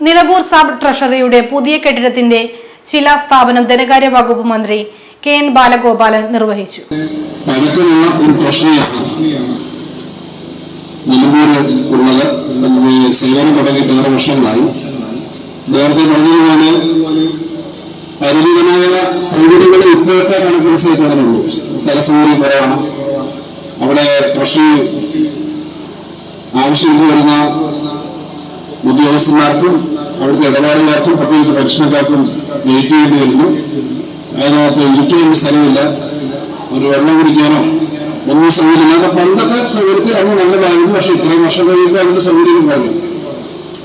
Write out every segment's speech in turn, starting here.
Nilambur sub ട്രഷറിയുടെ പുതിയ കെട്ടിടത്തിന്റെ ശിലാസ്ഥാപനം ധനകാര്യ വകുപ്പ് മന്ത്രി കെ എൻ ബാലഗോപാലൻ നിർവഹിച്ചു. നിലമ്പൂരിൽ ഇപ്പോഴത്തെ കണക്കനുസരിച്ച് അതിനുള്ളൂ കുറവാണ്. അവിടെ ട്രഷറി വരുന്ന ഉദ്യോഗസ്ഥന്മാർക്കും അവിടുത്തെ ഇടപാടുകാർക്കും പ്രത്യേകിച്ച് പെൻഷനക്കാർക്കും വെയിറ്റ് ചെയ്യേണ്ടി വരുന്നു. അതിനകത്ത് ഇരിക്കാൻ സ്ഥലമില്ല. ഒരു വെള്ളം കുടിക്കാനോ ഒന്നും സൗകര്യമില്ലാതെ പണ്ടത്തെ സൗകര്യത്തിൽ അന്ന് നല്ലതായിരുന്നു. പക്ഷെ ഇത്രയും വർഷം കഴിയുമ്പോൾ അതിന്റെ സൗകര്യം കുറഞ്ഞു.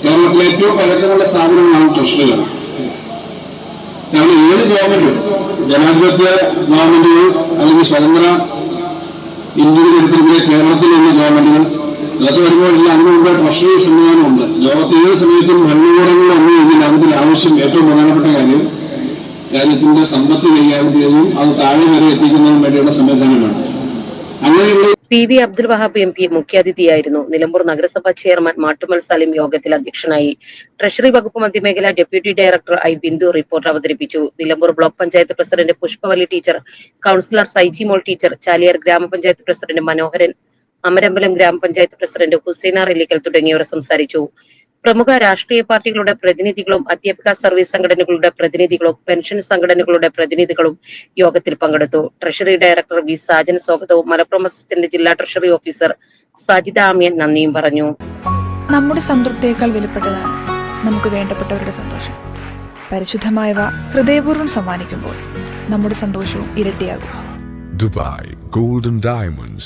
കേരളത്തിലെ ഏറ്റവും പഴക്കമുള്ള സ്ഥാപനങ്ങളാണ് ട്രഷറികൾ. കാരണം ഏത് ഗവൺമെന്റും ജനാധിപത്യ ഗവൺമെന്റുകൾ അല്ലെങ്കിൽ സ്വതന്ത്ര ഇന്ത്യൻ ചരിത്രത്തിലെ കേരളത്തിൽ നിന്ന് ഗവൺമെന്റുകൾ അതൊക്കെ വരുമ്പോഴില്ല അതിന് ഭക്ഷണ സംവിധാനമുണ്ട് ലോകത്ത് ഏത് സമയത്തും ഭരണകൂടങ്ങൾ ഒന്നും കഴിഞ്ഞാൽ അതിന്റെ ആവശ്യം ഏറ്റവും പ്രധാനപ്പെട്ട കാര്യം രാജ്യത്തിന്റെ സമ്പത്ത് കൈകാര്യം ചെയ്തതും അത് താഴെ വരെ എത്തിക്കുന്നതിനും വേണ്ടിയുള്ള സംവിധാനമാണ്. അങ്ങനെയുള്ള P V Abdul Wahab M P മുഖ്യാതിഥിയായിരുന്നു. Nilambur നഗരസഭാ ചെയർമാൻ മാട്ടുമൽ സലിം യോഗത്തിൽ അധ്യക്ഷനായി. ട്രഷറി വകുപ്പ് മധ്യമേഖല deputy director I Bindu report അവതരിപ്പിച്ചു. Nilambur block panchayat president Pushpavalli teacher councillor Saiji Mol teacher Chaliyar ഗ്രാമപഞ്ചായത്ത് പ്രസിഡന്റ് മനോഹരൻ അമരമ്പലം ഗ്രാമപഞ്ചായത്ത് പ്രസിഡന്റ് ഹുസൈന റെല്ലിക്കൽ തുടങ്ങിയവർ സംസാരിച്ചു. പ്രമുഖ രാഷ്ട്രീയ പാർട്ടികളുടെ പ്രതിനിധികളും അധ്യാപിക സർവീസ് സംഘടനകളുടെ പ്രതിനിധികളും പെൻഷൻ സംഘടനകളുടെ പ്രതിനിധികളും യോഗത്തിൽ പങ്കെടുത്തു. ട്രഷറി ഡയറക്ടർ വി സാജൻ സ്വാഗതവും മലപ്പുറം അസിസ്റ്റന്റ് ജില്ലാ ട്രഷറി ഓഫീസർ സജിത ആമിയൻ നന്ദിയും പറഞ്ഞു. നമ്മുടെ സംതൃപ്തിയേക്കാൾ വിലപ്പെട്ടതാണ് നമുക്ക് വേണ്ടപ്പെട്ടവരുടെ സന്തോഷം. പരിശുദ്ധമായവ ഹൃദയപൂർവം സമ്മാനിക്കുമ്പോൾ നമ്മുടെ സന്തോഷവും ഇരട്ടിയാകും. Dubai golden Diamonds,